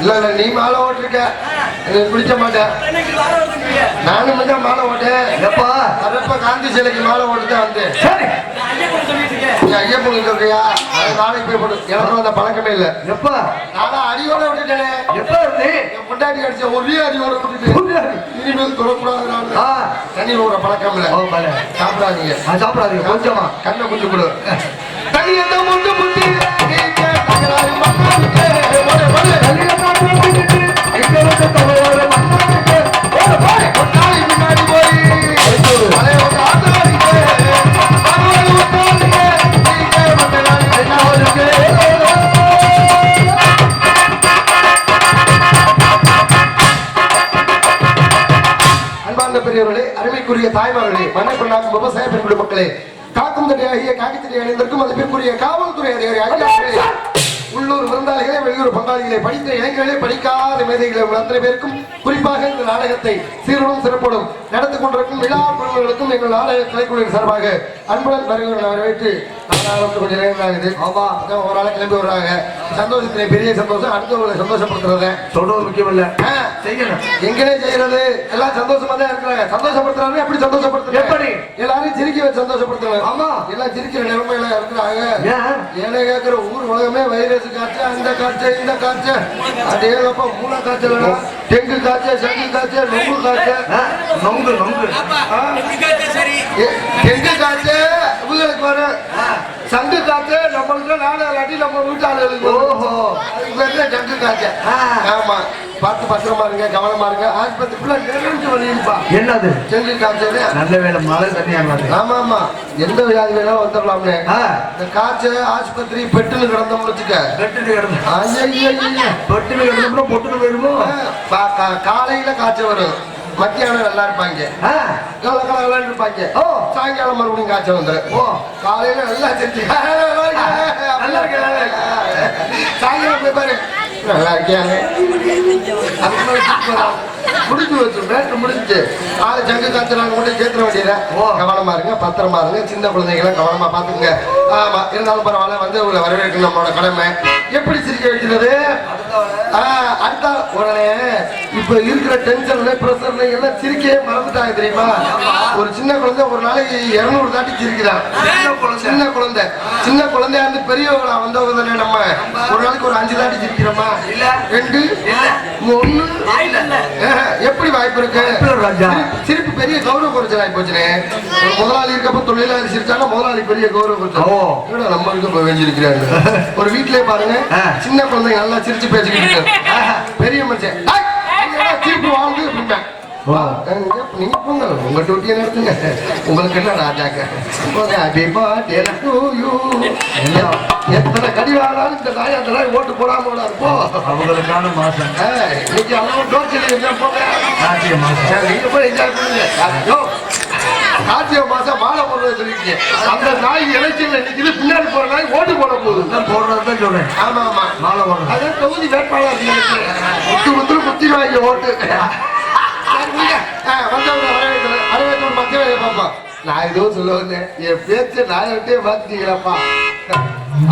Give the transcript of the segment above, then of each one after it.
இல்ல இல்ல நீ மாலை ஓட்டிருக்க. எனக்கு பிடிச்ச மாட்டேன் நானும் தான் மாலை ஓட்டேன். எப்பா? காந்தி சிலைக்கு மாலை ஓட்டு தான் வந்தேன். சரி. நீ ஐயப்பன் சொல்றியா அது நாளைக்கு போய் போடு எனக்கு அந்த பழக்கமே இல்லை. எப்பா? நானும் அடியோட விட்டுட்டேனே. எப்பா இருந்து என் பொண்டாட்டி அடிச்ச ஒரே அடியோட விட்டுட்டு இனிமேல் தொடக்கூடாது தண்ணி ஊற பழக்கம் இல்லை. சாப்பிடாதீங்க. சாப்பிடாதீங்க. கொஞ்சமா. கண்ணை குஞ்சு கொடு. தண்ணி எந்த முண்டு முட்டி நீங்க தகராறு பெரியவர்களே தாய்மார்களே மன்னப்பண்ணாக்கும் விவசாய பெண் மக்களே காக்கும் தடையாகிய காக்கித்தடை அணிந்திருக்கும் மதிப்பிற்குரிய காவல்துறை அதிகாரி ஐயாக்களே உள்ளூர் விருந்தாளிகளே வெளியூர் பங்காளிகளே படித்த இளைஞர்களே படிக்காத மேதைகளே உங்கள் அத்தனை பேருக்கும் குறிப்பாக இந்த நாடகத்தை சீரனும் சிறப்படும் நடத்தி கொண்டிருக்கும் விழா குழுவினர்களுக்கும் எங்கள் நாடக கலைக்குழுவின் சார்பாக அன்புடன் வருகிறவர்களை வரவேற்று கொஞ்சம் நேரம் ஆகுது ஆமா அதான் ஒரு ஆளை கிளம்பி வர்றாங்க. சந்தோஷத்திலே பெரிய சந்தோஷம் அடுத்தவங்களை சந்தோஷப்படுத்துறதை. சொல்றது முக்கியம் இல்ல செய்யணும் செய்யறது. எல்லாம் சந்தோஷமா தான் இருக்கிறாங்க. சந்தோஷப்படுத்துறாங்க எப்படி சந்தோஷப்படுத்துறாங்க எப்படி? சிரிக்க வச்சு சந்தோஷப்படுத்துறாங்க. ஆமா. எல்லாம் சிரிக்கிற நிலைமையில இருக்கிறாங்க. ஏன்? ஏன்னா கேட்கிற ஊர் உலகமே வைரஸ் காய்ச்சல் அந்த காய்ச்சல் இந்த காய்ச்சல் மூளை காய்ச்சல் டெங்கு காய்ச்சல் சங்கு காய்ச்சல் நொங்கு காய்ச்சல் நொங்கு நொங்கு டெங்கு காய்ச்சல் இவங்களுக்கு வரும் சங்கு காய்ச்சல் நம்மளுக்கு நாடு இல்லாட்டி நம்ம வீட்டு ஆளுகளுக்கு வரும். ஓஹோ. தான் சங்கு காய்ச்சல் ஆ. ஆமா. பார்த்து பத்திரமா இருங்க கவனமா இருங்க. ஆஸ்பத்திரிக்குள்ள நிறைஞ்சு வழியுப்பா என்னது? டெங்கு காய்ச்சல் நல்ல வேலை மழை தண்ணியா வருது ஆமா ஆமா. எந்த வியாதி வேணாலும் வந்துடலாம்னு இந்த காய்ச்சல் ஆஸ்பத்திரி பெட்டுன்னு கிடந்தோம்னு வச்சுக்க. கட்டுட்டு கிடந்து ஐயையையைய. தொட்டுட்டு கிடந்தோம்னா கா- கா- காலையில காய்ச்சல் வரும். மத்தியானம் நல்லா இருப்பாங்க. கல கல இருப்பாங்க. ஓ. சாயங்காலம் மறுபடியும் காய்ச்சல் வந்துடும் ஓ. காலையில நல்லா செஞ்சு. நல்லா இருக்கு. சாயங்காலம் போய் பாரு. நல்லா இருக்கியாங்க. முடிஞ்சு வச்சு மேட்டு முடிஞ்சு ஆளு ஜங்கு காய்ச்சலாங்க கூட சேர்த்துற வேண்டியத ஓ. கவனமா இருங்க பத்திரமா இருங்க. சின்ன குழந்தைகளை கவனமா பாத்துங்க ஆமா இருந்தாலும் பரவாயில்ல வந்து உங்களை வரவேற்கணும் நம்மளோட கடமை. எப்படி சிரிக்க வைக்கிறது? அடுத்த உடனே இப்ப இருக்கிற டென்ஷன்ல பிரஷர்ல எல்லாம் சிரிக்கவே மறந்துட்டாங்க தெரியுமா? ஒரு சின்ன குழந்தை ஒரு நாளைக்கு இருநூறு தாட்டி சிரிக்கிறான் சின்ன குழந்தை. சின்ன குழந்தை. சின்ன குழந்தையா இருந்து பெரியவங்களா வந்தவங்க தானே நம்ம? ஒரு நாளைக்கு ஒரு அஞ்சு தாட்டி சிரிக்கிறோமா? இல்ல. ரெண்டு இல்ல. ஒண்ணு இல்ல. ஆஹ், எப்படி வாய்ப்பு இருக்கு ராஜா. சிரிப்பு- பெரிய கௌரவ குறைச்சல் ஆகி போச்சுனே முதலாளி இருக்கப்ப தொழிலாளி சிரிச்சாலும் முதலாளி பெரிய கௌரவ குறைச்சல் நம்ம இருக்க போய் வெஞ்சிருக்கிறாங்க ஒரு வீட்லயே பாருங்க. சின்ன குழந்தைங்க நல்லா சிரிச்சு பேசிக்கிட்டு பெரிய மனுஷன் "ஐ, என்னடா சிரிப்பு வாழ்ந்து. நீங்க போங்க. உங்க டூட்டியை நடத்துங்க உங்களுக்கு என்ன ராஜாக்க. எத்தனை கடி இந்த நாய் அந்த ஓட்டு போடாம விடாது. போ. அவங்களுக்கான மாசம். இன்னைக்கு அவங்க டோர் போங்க. நீங்க போய் என்ஜாய் பண்ணுங்க. கார்த்திகை மாசம் மாலை போடுறது சொல்லிருக்கீங்க. அந்த நாய் இலைச்சல் நிக்குது பின்னாடி போற நாய் ஓட்டு போட போகுது. தான் போடுறது தான் சொல்றேன். ஆமா ஆமா. மாலை போடுறது. அதான் தொகுதி வேட்பாளர். முத்து முத்து குத்திடுவாங்க ஓட்டு. சரி, வந்தவங்க வரவேற்கணும். வரவேற்கணும், மக்கள் வேலையை பார்ப்போம். நான் எதுவும் சொல்ல வந்தேன் என் பேச்சு நான் விட்டே பார்த்துட்டீங்களாப்பா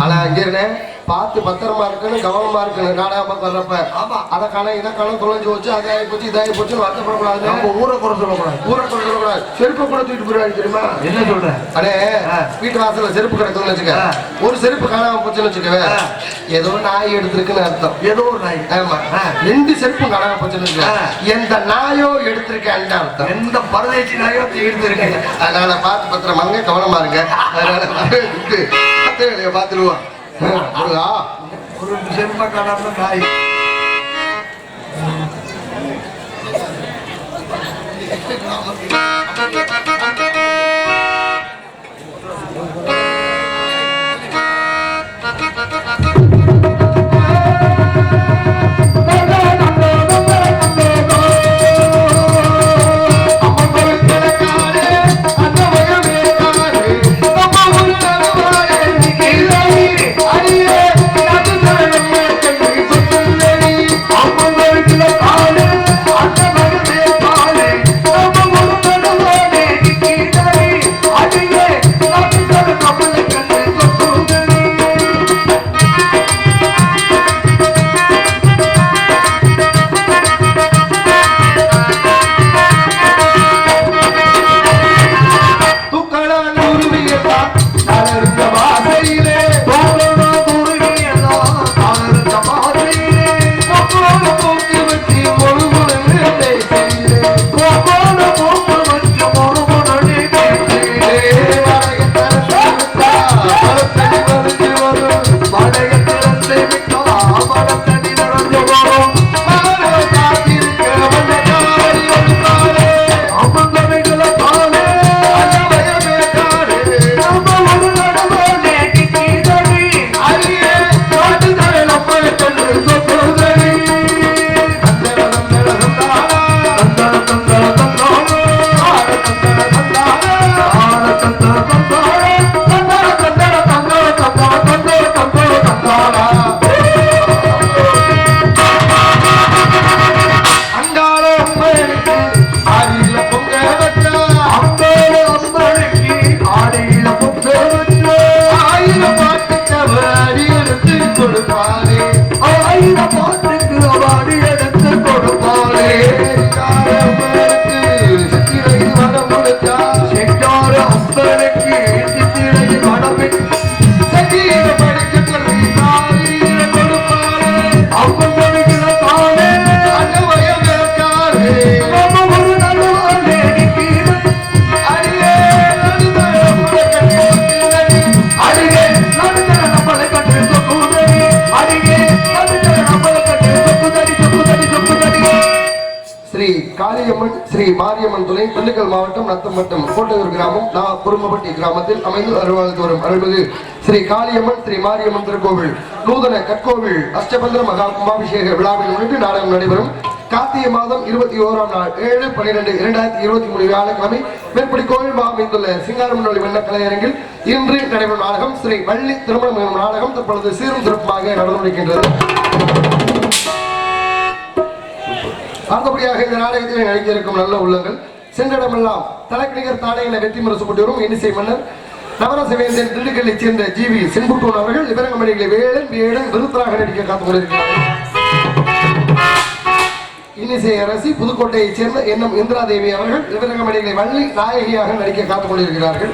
ஆனா இருந்தேன் பார்த்து பத்திரமா இருக்கணும் கவனமா இருக்கணும். நாடகமா வர்றப்ப ஆமா. அதை காண இதை காண தொலைஞ்சு போச்சு அதாகி போச்சு இதாகி போச்சு வருத்தப்படக்கூடாது. நம்ம ஊரை குறை சொல்லக்கூடாது. ஊரை கொண்டு வரக்கூடாது செருப்பை கூட தூக்கிட்டு போயிடுவாங்க தெரியுமா? என்ன சொல்றேன் அடே. வீட்டு வாசல்ல செருப்பு கிடக்குன்னு வச்சுக்க. ஒரு செருப்பு காணாம போச்சுன்னு வச்சுக்கவே. ஏதோ நாய் எடுத்திருக்குன்னு அர்த்தம். ஏதோ ஒரு நாய். ஆமா. ரெண்டு செருப்பும் காணாம போச்சுன்னு வச்சுக்க. எந்த நாயோ எடுத்திருக்கேன் அர்த்தம். எந்த பரதேசி நாயோ தீர்த்து இருக்கு அதனால பார்த்து பத்திரமா இருங்க கவனமா இருங்க. அதனால வரவேற்று பத்து வேலையை பார்த்துருவோம் ஆ, முருகா ஒரு செருப்பா காணாம நாய் அம்மா But திண்டுக்கல் மாவட்டம் நத்தம்பட்டம் கோட்டையூர் கிராமம் நா குருமப்பட்டி கிராமத்தில் அமைந்து அருள்வாழ்ந்து வரும் அருள்மிகு ஸ்ரீ காளியம்மன் ஸ்ரீ மாரியம்மன் திருக்கோவில் நூதன கற்கோவில் அஷ்டபந்திர மகா கும்பாபிஷேக விழாவில் முன்னிட்டு நாடகம் நடைபெறும். கார்த்திகை மாதம் இருபத்தி ஓராம் நாள் ஏழு பன்னிரெண்டு இரண்டாயிரத்தி இருபத்தி மூணு வியாழக்கிழமை மேற்படி கோவில் அமைந்துள்ள சிங்காரமன்னொழி வண்ண கலையரங்கில் இன்று நடைபெறும் நாடகம் ஸ்ரீ வள்ளி திருமணம் எனும் நாடகம் தற்பொழுது சீரும் சிறப்பாக நடந்து முடிக்கின்றது அடுத்தபடியாக இந்த நாடகத்தில் நடிக்க இருக்கும் நல்ல உள்ளங்கள் சென்றடமெல்லாம் தனக்கணிகர் தாடைகளை வெற்றி முரசு கொண்டிரும் இனிசை மன்னர். நவரசவேந்தன் திண்டுக்கல்லைச் சேர்ந்த ஜிவி செங்குட்டூன் அவர்கள் விவரங்கமணிகளை வேடன் வேடன் விருத்தராக நடிக்க காத்துக் கொண்டிருக்கிறார்கள் இன்னிசை அரசி புதுக்கோட்டையைச் சேர்ந்த எண்ணம் இந்திரா தேவி அவர்கள் விவரங்கமணிகளை வள்ளி நாயகியாக நடிக்க காத்துக் கொண்டிருக்கிறார்கள்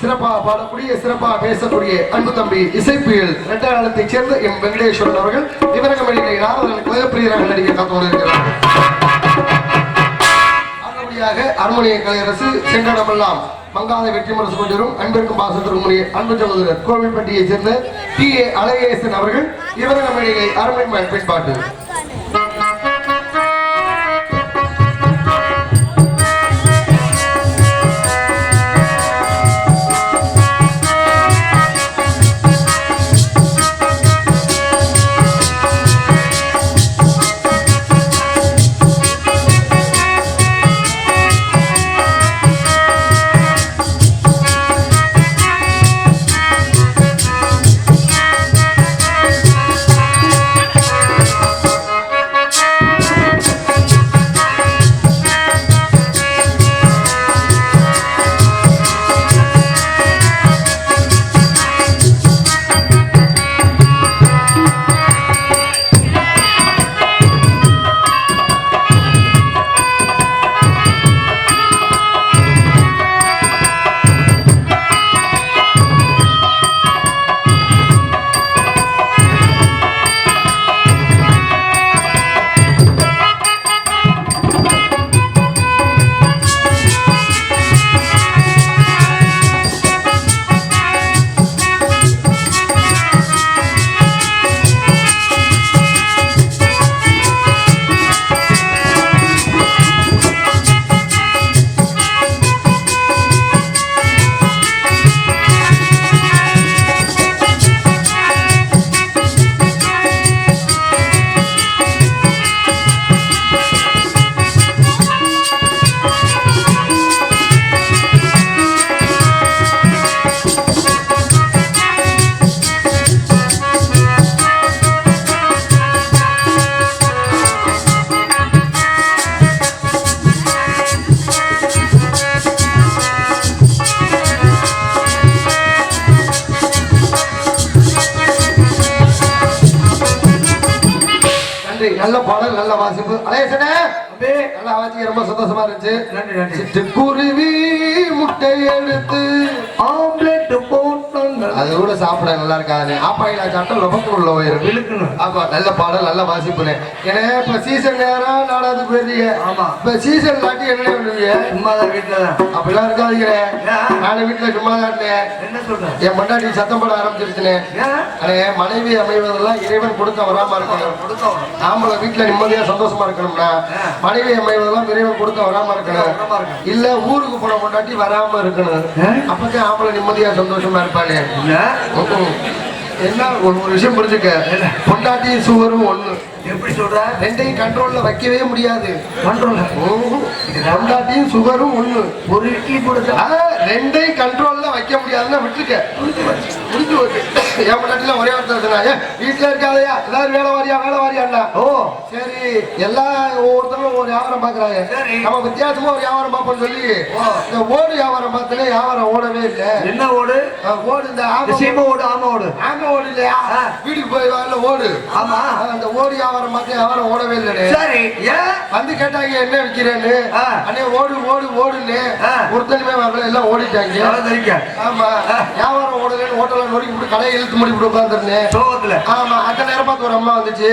சிறப்பாக பாடக்கூடிய சிறப்பாக பேசக்கூடிய அன்பு தம்பி இசைப்புயல் இரண்டாயிரத்தைச் சேர்ந்த எம் வெங்கடேஸ்வரன் அவர்கள் விவரங்கமணிகளை நாரதன் கலைப்பிரியராக நடிக்க காத்துக் கொண்டிருக்கிறார்கள் அடுத்தபடியாக அருமணிய கலையரசு சென்றடமெல்லாம் மங்காத வெற்றி மரசு கொண்டிரும். அன்பிற்கும் பாசத்திற்கும் உரிய அன்பு சகோதரர் கோவில்பட்டியைச் சேர்ந்த டி ஏ அழகேசன் அவர்கள் விவரங்கமணிகளை அரண்மனை பயன்பாட்டு. நன்றி. நல்ல பாடல் நல்ல வாசிப்பு. அலேசனே நல்லா வாசிக்க ரொம்ப சந்தோஷமா இருந்துச்சு. நன்றி நன்றி. சிட்டுக்குருவி முட்டை எடுத்து ஆம்லெட் போட்டாங்க அது கூட சாப்பிட நல்லா இருக்காது ஆப்பாயிலா சாப்பிட்டா லொபக்கு உள்ள போயிரும் இழுக்கணும் ஆமா. நல்ல பாடல் நல்ல வாசிப்புனே. ஏன்னா இப்ப சீசன் நேரம் நாடாது போயிருந்தீங்க ஆமா. இப்ப சீசன் காட்டி என்ன பண்ணுவீங்க சும்மா தான் வீட்டுல தான். அப்படிலாம் இருக்காதீங்க? நானும் வீட்டுல சும்மா தான் என்ன சொல்ற? என் பொண்டாட்டி சத்தம் போட ஆரம்பிச்சிருச்சுனே. அடே மனைவி அமைவதெல்லாம் இறைவன் கொடுத்த வராம இருக்கணும். ஆம்பளை வீட்டுல நிம்மதியா சந்தோஷமா இருக்கணும்னா. மனைவி அமைவதெல்லாம் இறைவன் கொடுத்த வராம இருக்கணும். இல்ல ஊருக்கு போன பொண்டாட்டி வராம இருக்கணும்? அப்பதான் ஆம்பளை நிம்மதியா சந்தோஷமா இல்ல. ம்ம். என்ன ஒரு ஒரு விஷயம் புரிஞ்சுக்க. பொண்டாட்டியும் சுவரும் ஒண்ணு. எப்படி சொல்ற? ரெண்டையும் கண்ட்ரோல்ல வைக்கவே முடியாது. ம்ம். பொண்டாட்டியும் சுகரும் ஒண்ணு. ஒரு இட்லி போடுதா ஆ, ரெண்டையும் கண்ட்ரோல்ல வைக்க முடியாதுன்னா விட்டுருக்க. முடிஞ்சு போச்சு. என் பொண்டாட்டில ஒரே வார்த்தை சொன்னா "ஏய், வீட்டுல இருக்காதயா எல்லாரும் வேலை வாரியா வேலை வாரியாண்டா ஓ. சரி எல்லாம் ஒவ்வொருத்தரும் ஒரு வியாபாரம் பாக்குறாங்க சரி. நம்ம வித்தியாசமா ஒரு வியாபாரம் பார்ப்போம்னு சொல்லி இந்த ஓடு வியாபாரம் பார்த்தனே வியாபாரம் ஓடவே இல்லை. என்ன ஓடு? ஓடு இந்த ஆமை ஓடு. ஆமா ஓடு. ஆமை ஓடு இல்லையா. வீட்டுக்கு போய் வரல ஓடு. ஆமா. அந்த ஓடு வியாபாரம் பார்த்து வியாபாரம் ஓடவே இல்லைன்னு சரி ஏன்? வந்து கேட்டாங்க என்ன விக்கிறேன்னு? ஆ. அண்ணே ஓடு ஓடு ஓடுன்னு. ஆ. ஒருத்தனுமே வரல எல்லாம் ஓடிட்டாங்க. ஆமா. வியாபாரம் ஓடலன்னு ஹோட்டல்ல நொறுக்கி விட்டு கடையை இழுத்து மூடி விட்டு உட்காந்துருந்தேன் சோகத்துல? ஆமா அந்த நேரம் பார்த்து ஒரு அம்மா வந்துச்சு.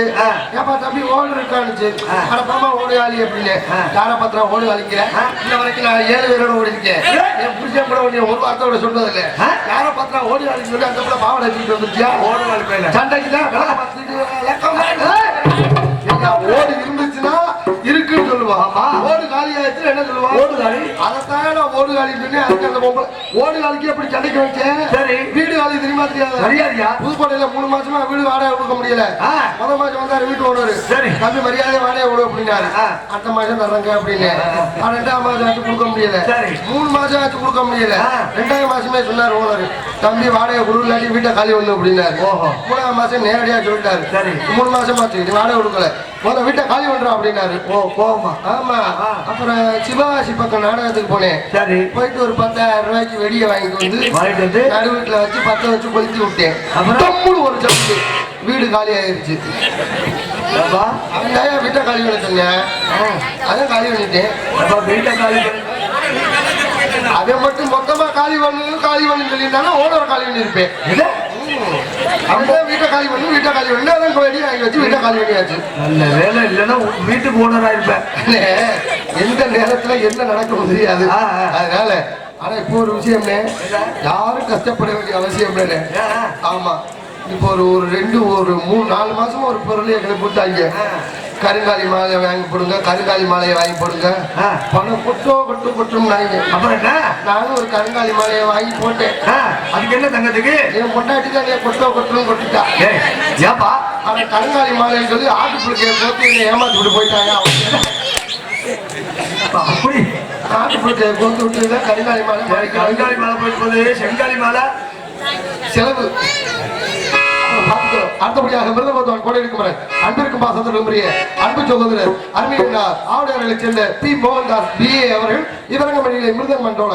ஏப்பா தம்பி ஓடு இருக்கானுச்சு ஆ. அட பாமா ஓடு ஆளி அப்படின்னு. யார பத்திரம் ஓடு ஆளிக்கிறேன் இன்ன வரைக்கும் நான் ஏழு பேரோட ஓடி இருக்கேன் என் புருஷன் கூட உன்னை ஒரு வார்த்தையோட சொன்னது இல்ல? யார பத்திரம் ஓடி ஆளி சொல்லி அந்த கூட பாவடை வச்சுட்டு வந்துச்சியா ஓடு பேல சண்டைக்கு தான் ஓடு இருந்துச்சுன்னா இருக்குன்னு சொல்லு சொல்லுவான் ஆமா. ஓடு காலி ஆயிடுச்சு என்ன சொல்லுவான் ஓடு காலி. அதைத்தான் நான் ஓடு காலி சொன்னேன் அதுக்கு அந்த பொம்பளை ஓடு காலிக்கு எப்படி சண்டைக்கு வச்சேன் சரி. வீடு காலி தெரியுமா தெரியாது மரியாதையா புதுக்கோட்டையில மூணு மாசமா வீடு வாடகை கொடுக்க முடியல. முத மாசம் வந்தாரு வீட்டு ஓனர் சரி. தம்பி மரியாதை வாடகை கொடு அப்படின்னாரு. அடுத்த மாசம் தர்றேங்க அப்படின்னு ரெண்டாம் மாசம் ஆச்சு கொடுக்க முடியல. மூணு மாசம் ஆச்சு கொடுக்க முடியல. ரெண்டாவது மாசமே சொன்னார் ஓனர் தம்பி வாடகை கொடு இல்லாட்டி வீட்டை காலி ஒண்ணு அப்படின்னாரு ஓஹோ. மூணாவது மாசம் நேரடியா சொல்லிட்டாரு சரி. மூணு மாசம் ஆச்சு வாடகை கொடுக்கல முத வீட்டை காலி பண்றோம் அப்படின்னாரு ஓ கோவமா ஆமா. அப்புறம் சிவகாசி பக்கம் நாடகத்துக்கு போனேன். சரி. போயிட்டு ஒரு பத்தாயிரம் ரூபாய்க்கு வெடியை வாங்கிட்டு வந்து வாங்கிட்டு வந்து? நடு வீட்டுல வச்சு பத்த வச்சு கொளுத்தி விட்டேன். அப்புறம்? ஒரு ஜம்பு வீடு காலி ஆயிருச்சு. அப்பா? அவன் தான் வீட்டை காலி பண்ண சொன்னேன். அதான் காலி பண்ணிட்டேன். அப்பா வீட்டை காலி அதை மட்டும் மொத்தமா காலி பண்ணு காலி பண்ணு சொல்லியிருந்தாலும் ஓனர் காலி பண்ணியிருப்பேன். அவன் வீட்டை காலி பண்ணு வீட்டை காலி பண்ணு வச்சு வீட்டை காலி பண்ணியாச்சு. நல்ல வேலை இல்லைன்னா வீட்டுக்கு ஓனரா இருப்பேன். அண்ணே, எந்த நேரத்துல என்ன நடக்கும் தெரியாது. அதனால ஆனா இப்போ ஒரு விஷயம்னே யாரும் கஷ்டப்பட வேண்டிய அவசியம் ஏன்? ஆமா. இப்போ ஒரு ஒரு ரெண்டு ஒரு மூணு நாலு மாசமா ஒரு பொருளை எங்களை போட்டாங்க ஆ. கருங்காலி மாலையை வாங்கி போடுங்க கருங்காலி மாலையை வாங்கி போடுங்க. பணம் கொட்டோ கொட்டு கொட்டும் நாங்க அப்புறம் என்ன? நானும் ஒரு கருங்காலி மாலையை வாங்கி போட்டேன். அதுக்கு என்ன தங்கத்துக்கு? என் பொண்டாட்டி தான் நீ கொட்டோ கொட்டும் கொட்டுட்டா ஏப்பா? ஆனா கருங்காலி மாலைன்னு சொல்லி ஆட்டு புழுக்கையை போட்டு என்னை ஏமாத்தி விட்டு போயிட்டாங்க அப்படி. ஆட்டு புழுக்கையை போட்டு விட்டு கருங்காலி மாலை. கருங்காலி மாலை போயிட்டு போகுது செங்காலி மாலை. செலவு. அடுத்தபடியாக மிருதபத்தான் கொடை அன்பிற்கும் பாசத்திற்கும் உரிய அன்பு சகோதரர் அருமையினார் ஆவுடையார்களைச் சேர்ந்த பி மோகன்தாஸ் பிஏ அவர்கள் இவரங்கமணியிலே மிருதன் மன்றோட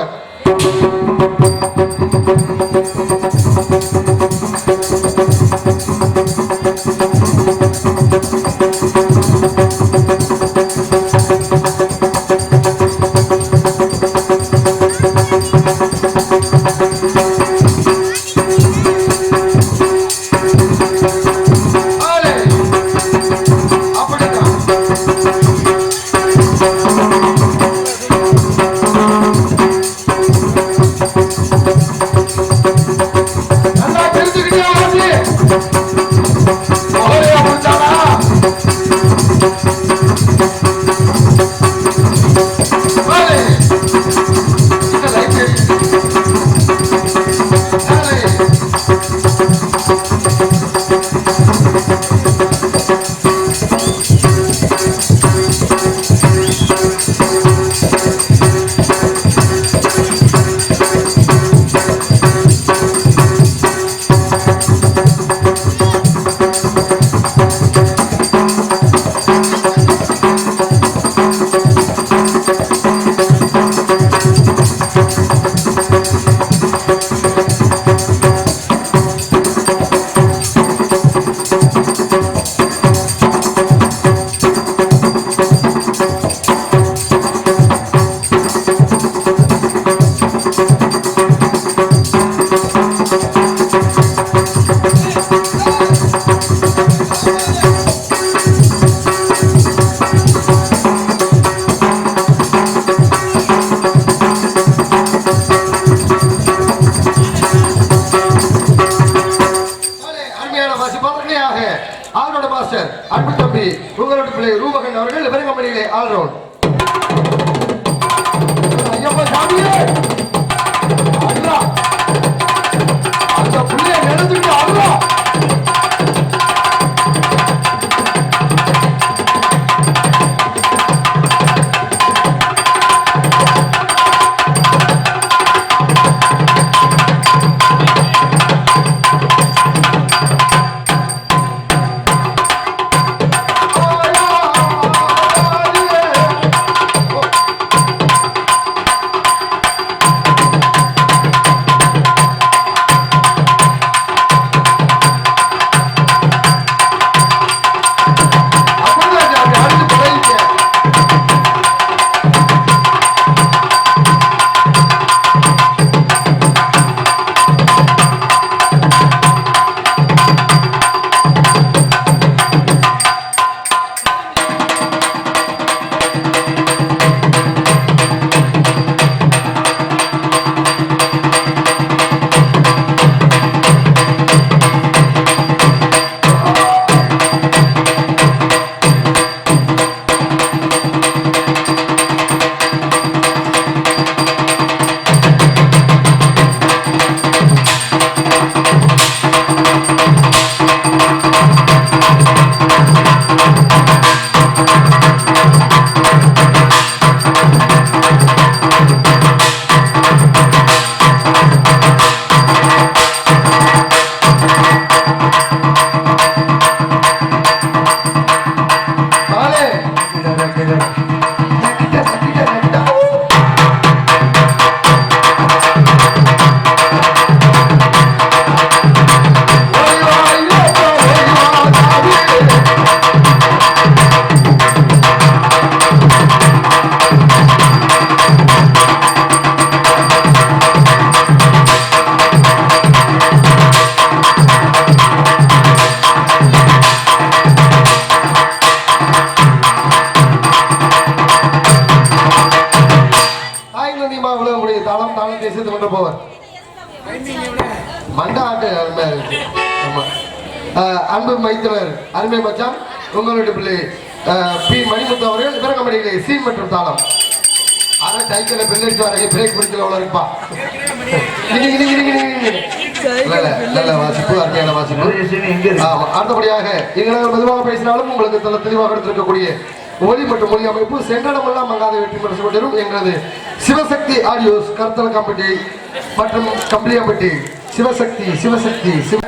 வாசிப்பாளர்களையாக ஆளோட மாஸ்டர் அன்பு தம்பி உங்களோட பிள்ளை ரூபகன் அவர்கள் விருங்கமணியிலே ஆல்ரவுண்ட் ஐயப்பா சாமியே! அந்த புள்ளைய நடந்துட்டு அல்லா அருமை மச்சான் உங்களுடைய பிள்ளை பி. மணிமுத்து அவர்கள் விவரங்கமடியிலே சீன் மற்றும் தாளம். அரை சைக்கிள பிள்ளை வரைய பிரேக் பிடிக்கல அவ்வளோ இருப்பா வாசிப்பு அடுத்தபடியாக இங்க நாங்கள் மெதுவாக பேசினாலும் உங்களுக்கு நல்ல தெளிவாக எடுத்திருக்கக்கூடிய ஒலி மற்றும் மொழி அமைப்பு சென்றடமெல்லாம் மங்காத வெற்றி பெற கொண்டிரும் எங்களது சிவசக்தி ஆடியோஸ் கருத்தல கம்பெனி மற்றும் கம்பளியம்பட்டி சிவசக்தி சிவசக்தி சிவ.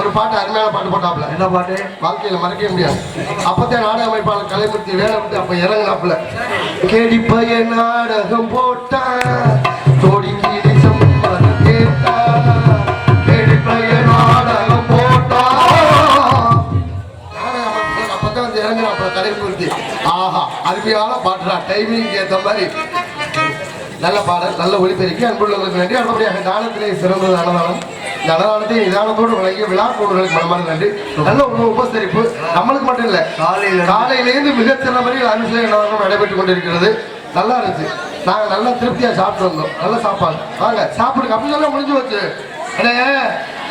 ஒரு பாட்டு அருமையான பாட்டு போட்டாப்ல என்ன பாட்டு? வாழ்க்கையில மறக்கவே முடியாது. அப்பதான் நாடக அமைப்பாளர் கலைமூர்த்தி வேலை விட்டு அப்ப இறங்கினாப்புல. கேடிப்பைய நாடகம் போட்டா தோடிக்கு அருமையான பாட்டுடா டைமிங் ஏத்த மாதிரி. நல்ல பாடல் நல்ல ஒளிபெருக்கி அன்புள்ளவர்களுக்கு நன்றி. அடுத்தபடியாக தானத்திலே சிறந்தது அன்னதானம் இந்த அன்னதானத்தை நிதானத்தோடு வழங்கிய விழா கூடுதலுக்கு மனமார்ந்த நன்றி. நல்ல ஒரு உபசரிப்பு. நம்மளுக்கு மட்டும் இல்ல காலையில காலையிலேருந்து மிகச்சிறந்த முறையில் அனுசரி அன்னதானம் நடைபெற்றுக் கொண்டிருக்கிறது. நல்லா இருந்துச்சு. நாங்க நல்லா திருப்தியா சாப்பிட்டு வந்தோம். நல்ல சாப்பாடு. வாங்க சாப்பிடுங்க. அப்படி சொல்ல முடிஞ்சு வச்சு அண்ணே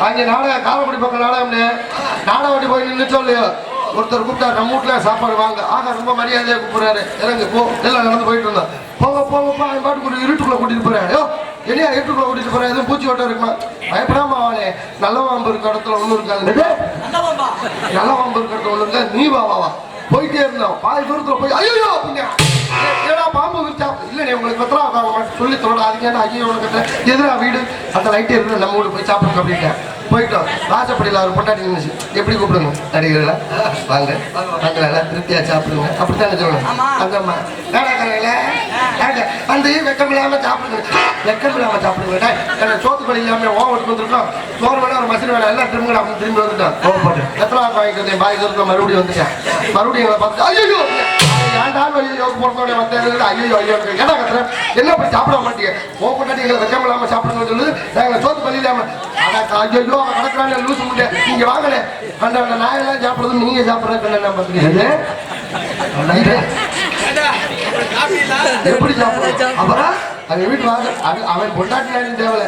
அங்கே நாடக காலப்படி பக்கம் நாடகம்னே நாடகப்படி போய் நின்று சொல்லையோ ஒருத்தர் கூப்பிட்டா நம்ம வீட்டுல சாப்பாடு வாங்க. ஆக ரொம்ப மரியாதையா கூப்பிடுறாரு. இறங்கு போ. எல்லாம் நடந்து போயிட்டு இருந்தோம் போக போகப்பா என் பாட்டு கூட்டி இருட்டுக்குள்ள கூட்டிட்டு போறேன். ஐயோ என்னையா இருட்டுக்குள்ள கூட்டிட்டு போறேன்? எதுவும் பூச்சி ஓட்டம் இருக்குமா? பயப்படாம அவனே. நல்ல வாம்பு இருக்க இடத்துல ஒண்ணும் இருக்காது. நல்ல வாம்பு? இருக்க இடத்துல ஒண்ணு இருக்கா நீ வா வா வா. போயிட்டே இருந்தோம் பாதி தூரத்துல போய் ஐயோ ஏடா பாம்பு விரிச்சா? இல்ல உங்களுக்கு பத்திரா உட்காருங்க சொல்லி தொடாதீங்க ஐயோ உனக்கு எதிரா வீடு. அந்த லைட் இருக்கு நம்ம வீடு போய் சாப்பிடுங்க அப்படின்ட்டேன். போயிட்டோம். வாசப்படியில் அவர் பொண்டாட்டி நின்னுச்சு எப்படி கூப்பிடுங்க நடிகர்களா? வாங்க. வாங்க நல்லா திருப்தியா சாப்பிடுங்க. அப்படித்தானே சொல்லணும்? அந்தம்மா வேலைக்காரங்களே வாங்க, வந்து வெக்கம் இல்லாம சாப்பிடுங்க. வெக்கம் இல்லாம சாப்பிடுங்க. டேய், எனக்கு சோத்து படி இல்லாம ஓவட்டு வந்திருக்கோம் சோறு வேணா ஒரு மசின் வேணா. எல்லாம் திரும்ப அப்படின்னு திரும்பி வந்துட்டோம் கோவப்பட்டு எத்தனை வந்தேன் பாய் மறுபடியும் வந்துட்டேன். மறுபடியும் எங்களை பார்த்து ஐயோ ஏன்டா ஐயோ போறதோட வந்தேன் ஐயோ ஐயோ ஏடா கத்துறேன் என்ன போய் சாப்பிட மாட்டீங்க ஓ பொண்டாட்டி எங்களை வெக்கம் இல்லாம சாப்பிடுங்கன்னு சொல்லி நாங்கள் சோத்து அடா ஐயோ அவன் கடற்கறானே லூசு முடியாது நீங்க வாங்கல அந்த அந்த நாயெல்லாம் சாப்பிடுறது நீங்க சாப்பிடுறது என்ன பார்க்குறீங்க எப்படி சாப்பிடுறது அப்புறம்? அவங்க வீட்டு வாங்க அது அவன் பொண்டாட்டி தேவல.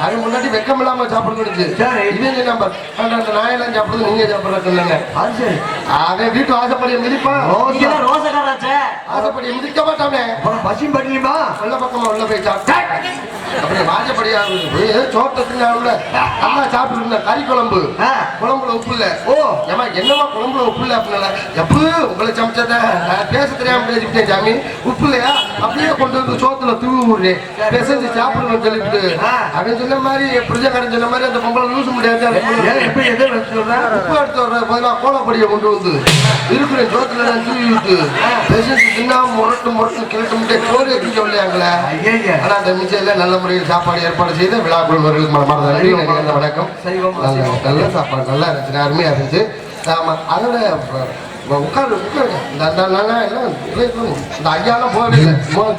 அவன் பொண்டாட்டி வெக்கம் இல்லாம சாப்பிடுறது சரி. இது நம்பர்? அந்த அந்த நாயெல்லாம் சாப்பிடுறது நீங்க சாப்பிடுறது இல்லைங்க அது சரி. அவன் வீட்டு வாசப்படியை மிதிப்பான். ரோசா. ரோசக்காராச்சே வாசப்படியை மிதிக்க மாட்டானே பசி பண்ணியுமா உள்ள பக்கமா உள்ள போய் சாப்பிட்டா அப்படி வாசப்படியா சோத்தை தின்னாவுல நல்லா சாப்பிட்டு இருந்த கறி குழம்பு. குழம்புல உப்பு இல்ல. ஓ. ஏமா என்னமா குழம்புல உப்பு இல்ல அப்படின்னால எப்போ உங்களை சமைச்சத? பேச தெரியாம பேசிக்கிட்டேன் சாமி. உப்பு இல்லையா? அப்படியே கொண்டு வந்து சோத்துல தூவி விடுறேன் பேசி சாப்பிடணும்னு சொல்லிட்டு ஆ. அவன் சொன்ன மாதிரி புரிஞ்சக்காரன் சொன்ன மாதிரி அந்த பொம்பளை லூசு முடியாது எப்படி? எதை வச்சு சொல்றேன் உப்பு எடுத்து வர்ற பதிலாக கோலப்படியை கொண்டு வந்து இருக்கிற தூவி விட்டு தின்னா முரட்டு முரட்டு கிழட்டு சோறு எப்படி சொல்லியாங்களே ஆனா அந்த மிச்சையில நல்ல முறையில் சாப்பாடு ஏற்பாடு செய்த விழா குழுவர்களுக்கு மனமார்ந்த நன்றி. வணக்கம் நல்ல சாப்பாடு நல்லா இருந்துச்சு அருமையா இருந்துச்சு. ஆமா அதோட உட்காரு. உட்காருங்க இந்த ஐயாலாம் போகவே இல்லை.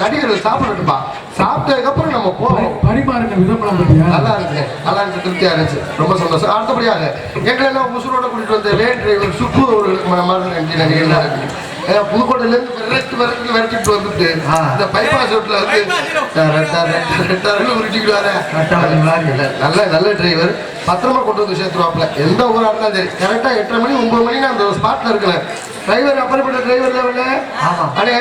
நடிகர்கள் சாப்பிடட்டுப்பா சாப்பிட்டதுக்கு அப்புறம் நம்ம போவோம். பரிமாறுங்க பத்தியா? நல்லா இருந்துச்சு. நல்லா இருந்துச்சு. திருப்தியா இருந்துச்சு. ரொம்ப சந்தோஷம். அடுத்தபடியாக எங்களை எல்லாம் உசுரோட கூட்டிட்டு வந்த வேன் டிரைவர் சுப்பு அவர்களுக்கு மனமார்ந்த நன்றி நல்லா இருக்கு ஏன்னா புதுக்கோட்டையில இருந்து விரட்டி விரட்டி விரட்டிட்டு வந்துட்டு. இந்த பைபாஸ் ரோட்ல வந்து டர, டர, டர, டரன்னு உருட்டிக்கிட்டு. இல்ல, நல்ல நல்ல டிரைவர் பத்திரமா கொண்டு வந்து சேர்த்துருவாப்ல எந்த ஊரா இருந்தாலும் சரி. கரெக்டா எட்டரை மணி ஒன்பது மணி நான் அந்த ஸ்பாட்ல இருக்கேன் டிரைவர் அப்படிப்பட்ட டிரைவர் தான் ஆமா. அண்ணே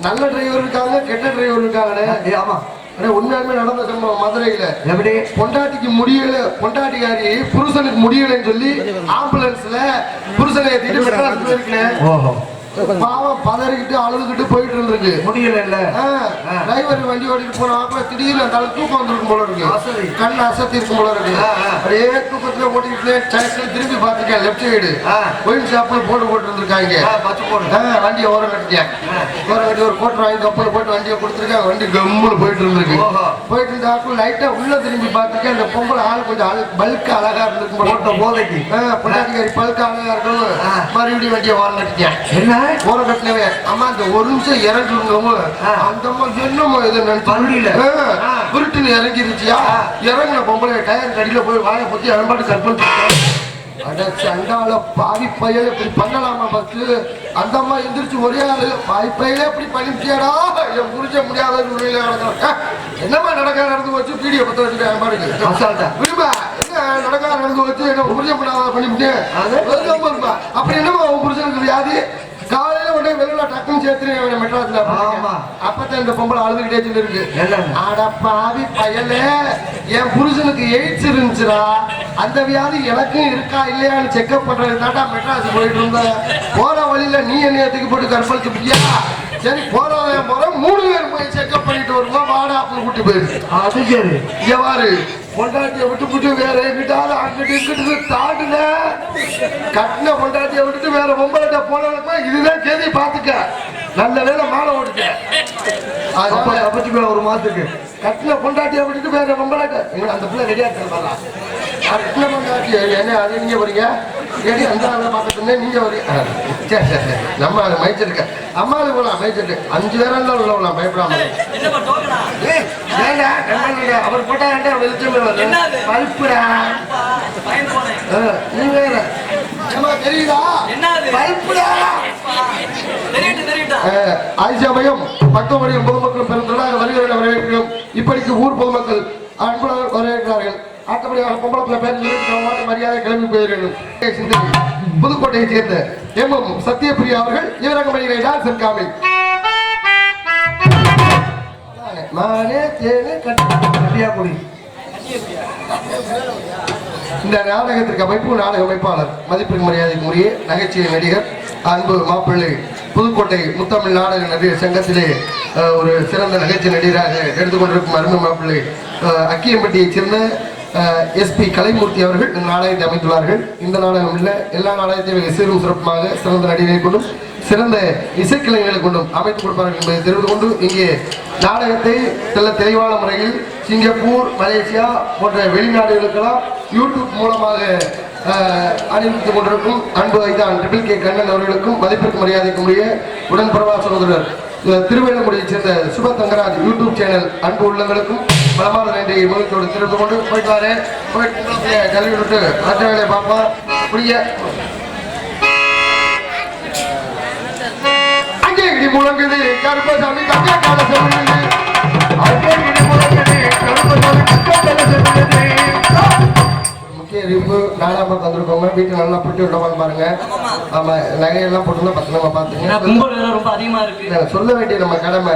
நல்ல டிரைவர் இருக்காங்க கெட்ட டிரைவர் இருக்காங்கண்ணே ஏ, ஆமா. அண்ணே உண்மையாலுமே நடந்த சம்பவம் மதுரையில. எப்படி? பொண்டாட்டிக்கு முடியல பொண்டாட்டிக்காரி புருஷனுக்கு முடியலன்னு சொல்லி ஆம்புலன்ஸ்ல புருஷனை ஏத்திட்டு மெட்ராஸ்க்கு போயிருக்கேன் ஓஹோ. பாவம் பதறிக்கிட்டு அழுதுகிட்டு போயிட்டு இருந்திருக்கு. முடியல இல்ல டிரைவர் வண்டி ஓட்டிட்டு போனாப்ப திடீர்னு அந்த ஆளு தூக்கம் வந்திருக்கும் போல இருக்கு. கண் அசத்தி இருக்கும் போல இருக்கு. அப்படியே தூக்கத்துல ஓட்டிக்கிட்டு சைக்கிள் திரும்பி பார்த்துருக்கேன் லெஃப்ட் சைடு. ஒயின் ஷாப்ல போட்டு போட்டு இருந்திருக்காங்க. வண்டியை ஓரம் கட்டிட்டேன். ஓரம் கட்டி ஒரு கோட்டர் வாங்கி கப்பல் போட்டு வண்டியை கொடுத்துருக்கேன் வண்டி கம்முன்னு போயிட்டு இருந்திருக்கு. போயிட்டு இருந்த லைட்டா உள்ள திரும்பி பார்த்துருக்கேன் அந்த பொம்பளை ஆள் கொஞ்சம் ஆள் பல்க் அழகா இருந்திருக்கும் போட்ட போதைக்கு. பொண்டாட்டிக்காரி பல்க் அழகா இருக்கும் ஆ. மறுபடியும் வண்டியை ஓரம் கட்டிட்டேன். என்ன? ஓரம் கட்டினவே அம்மா அந்த ஒரு நிமிஷம் இறங்குங்க ஆ. அந்த அம்மா என்னமோ இதை? நினைச்சு ஆ. உருட்டுன்னு இறங்கிருச்சியா? இறங்குன பொம்பளை டயர் கடியில போய் வாயை பத்தி அன்பாட்டு கற்பனை அட சண்டால பாவி பையன் இப்படி பண்ணலாமா அந்த அம்மா எந்திரிச்சு ஒரே ஆளு பாவி பையலே இப்படி பண்ணிட்டியாடா என் புரிஞ்ச முடியாத நிலையில என்னம்மா நடக்க நடந்து வச்சு வீடியோ பத்த வச்சுட்டேன் பாருங்க விரும்பா என்ன நடக்க நடந்து வச்சு என்ன புரிஞ்ச முடியாத பண்ணிவிட்டேன். அது? அப்படி என்னம்மா உன் புருஷனுக்கு வியாதி? காலையில உடனே வெளியில டக்குன்னு சேர்த்துறேன் மெட்ராஸ்ல ஆமா. அப்பதான் இந்த பொம்பளை அழுதுகிட்டே சொல்லி இருக்கு என்னங்க? அட பாவி பயலே என் புருஷனுக்கு எய்ட்ஸ் இருந்துச்சுடா. அந்த வியாதி எனக்கும் இருக்கா இல்லையான்னு செக்அப் பண்றது தாண்டா மெட்ராஸ் போயிட்டு இருந்தேன் போற வழியில நீ என்னைய தூக்கி போட்டு கற்பழிச்சு சரி போறவன் போற. மூணு பேர் போய் செக்அப் பண்ணிட்டு வருவோம். வாடா அப்படின்னு கூட்டி போயிருக்கு அது சரி. எவ்வாறு பொண்டாட்டியை விட்டு விட்டு வேற எங்கிட்டாவது அங்கிட்டு இங்கிட்டு தாண்டுல கட்டின பொண்டாட்டியை விட்டுட்டு வேற பொம்பளைட்ட போனவனுக்கு இதுதான் கேதி பாத்துக்க. நல்ல வேலை மாலை ஓடுக்க அப்ப அதனால தப்பிச்சுக்கலாம் ஒரு மாசத்துக்கு கட்டின பொண்டாட்டியை விட்டுட்டு வேற பொம்பளைட்ட அந்த பிள்ளை ரெடியா இருக்கலாம் கட்டின பொண்டாட்டி என்ன அது நீங்க வரீங்க ஏடி அந்த ஆளை பார்க்கறது நீங்க ஆ, சரி சரி சரி நம்ம அதை மயச்சிருக்க அம்மாவுக்கு போலாம் மயச்சிட்டு அஞ்சு பேரம் தான் உள்ள பயப்படாம என்னப்பா டோக்கனா ஏய், ஏன்டா, நண்பர்களே, அவர் போட்டா? பல்புடா. நீ வேற. தெரியுதா? என்னது? பல்புடா. தெரியட்டும் தெரியட்டும் ஆ, ஆயிஷாபையும் பக்தவடியும் பொதுமக்களும் பெருந்தொழிலாக வருகிறவர்களை வரவேற்கிறோம் இப்படிக்கு ஊர் பொதுமக்கள் அன்புடன் ஆட்டப்படியாக பொம்பளை பிள்ளை பேர் சொல்லி மரியாதை கிளம்பி போயிருக்கணும் சிந்தனை. புதுக்கோட்டையைச் சேர்ந்த எம் எம் சத்யபிரியா அவர்கள் இவரகமணிகளை டான்ஸ் காமி மானே தேனே கட்டியா குடி. இந்த நாடகத்திற்கு அமைப்பு நாடக அமைப்பாளர் மதிப்பின் மரியாதைக்கு உரிய நகைச்சுவை நடிகர் அன்பு மாப்பிள்ளை புதுக்கோட்டை முத்தமிழ் நாடக நடிகர் சங்கத்திலே ஒரு சிறந்த நகைச்சுவை நடிகராக எடுத்துக்கொண்டிருக்கும் அருமை மாப்பிள்ளை அக்கியம்பட்டியைச் சேர்ந்த எஸ்பி கலைமூர்த்தி அவர்கள் இந்த நாடகத்தை அமைத்துள்ளார்கள். இந்த நாடகம் இல்லை எல்லா நாடகத்தையும் மிக சீரும் சிறப்புமாக சிறந்த நடிகரை கொண்டும் சிறந்த இசைக்கலைஞர்களை கொண்டும் அமைத்துக் கொடுப்பார்கள் என்பதை தெரிந்து கொண்டு இங்கே நாடகத்தை செல்ல தெளிவான முறையில் சிங்கப்பூர் மலேசியா போன்ற வெளிநாடுகளுக்கெல்லாம் யூடியூப் மூலமாக அஹ், அறிவித்துக் கொண்டிருக்கும் அன்பு ஐதான் ட்ரிபிள் கே கண்ணன் அவர்களுக்கும் மதிப்பிற்கு மரியாதைக்கும் உரிய உடன்பிறவா சகோதரர் அஹ், சேர்ந்த சுப தங்கராஜ் யூடியூப் சேனல் அன்பு உள்ளங்களுக்கும் பலமான நன்றியை முகத்தோடு திரும்ப கொண்டு போயிட்டு வரேன். போயிட்டு கல்வி விட்டு மற்ற வேலையை பார்ப்போம். புரிய அங்கே இடி முழங்குது. கருப்பசாமி கங்கா கால சொல்லுது அறிவிப்பு நாலாம தந்திருக்கோங்க வீட்டு நல்லா புட்டி விடவான்னு பாருங்க. ஆமா நகையெல்லாம் போட்டுருந்தா பத்திரமா பாத்துங்க ரொம்ப அதிகமா இருக்கு. சொல்ல வேண்டிய நம்ம கடமை.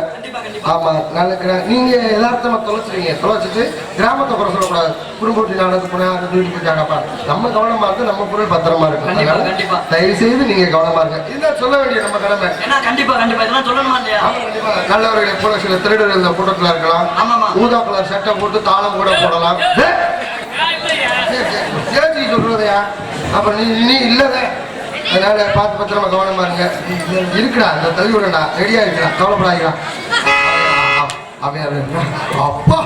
ஆமா நல்ல நீங்க யதார்த்தமா தொலைச்சிருங்க தொலைச்சிட்டு கிராமத்தை குறை சொல்லக்கூடாது. குடும்பத்தி நாளுக்கு போனா அது தூக்கிட்டு போயிட்டாங்கப்பா நம்ம கவனமா இருந்து நம்ம பொருள் பத்திரமா இருக்கும். தயவு செய்து நீங்க கவனமா இருங்க. இதுதான் சொல்ல வேண்டிய நம்ம கடமை. கண்டிப்பா கண்டிப்பா. இதெல்லாம் சொல்லணுமா இல்லையா. நல்லவர்களை போல சில திருடர்கள் இந்த கூட்டத்தில் இருக்கலாம். ஊதா கலர் சட்டை போட்டு தாளம் கூட போடலாம். நீ சொல்றதையா? அப்புறம் நீ நீ இல்லதே அதனால பார்த்து பத்திரமா கவனமா இருங்க. இருக்குடா இந்த தள்ளி விடடா ரெடியா இருக்கிறா கவலைப்படாதீங்களா அப்பா!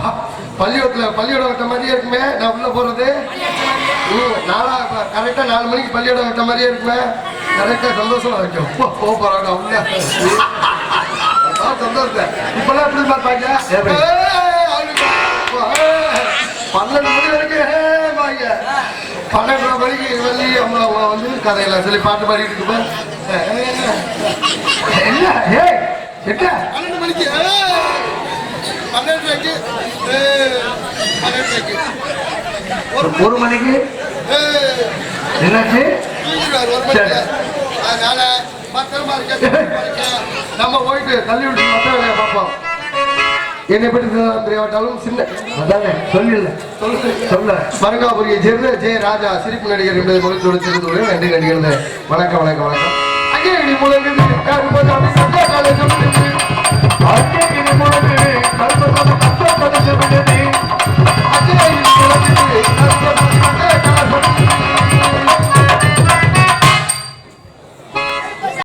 பள்ளிக்கூடத்துல பள்ளியோட விட்ட மாதிரியே இருக்குமே. நான் உள்ள போறது? நாலா கரெக்டா நாலு மணிக்கு பள்ளியோட விட்ட மாதிரியே இருக்குமே. கரெக்டா சந்தோஷமா வைக்கும் போ போ போறாங்க உள்ள. சந்தோஷம் இப்பெல்லாம் எப்படி? பார்ப்பாங்க பன்னெண்டு பன்னெண்டரை மணிக்கு வெளி அம்மா வந்து கதையெல்லாம் சொல்லி பாட்டு பாடிட்டு இருப்பேன் என்ன? என்ன? பன்னெண்டு மணிக்கு ஏய், பன்னெண்டரைக்கு ஒரு ஒரு மணிக்கு? என்னாச்சு? இருக்க இருக்க. நம்ம போயிட்டு தள்ளி விட்டு மற்ற வேலையை பார்ப்போம். என்னை பற்றி தெரியாவிட்டாலும் சின்ன அதானே சொல்லில்ல சொல்லு சொல்ல மருங்காபுரியை சேர்ந்த ஜெய ராஜா சிரிப்பு நடிகர் என்பதை முகத்தோடு தெரிந்து கொள்ள நன்றி நடிகர்கள். வணக்கம் வணக்கம் வணக்கம். அங்கே இடி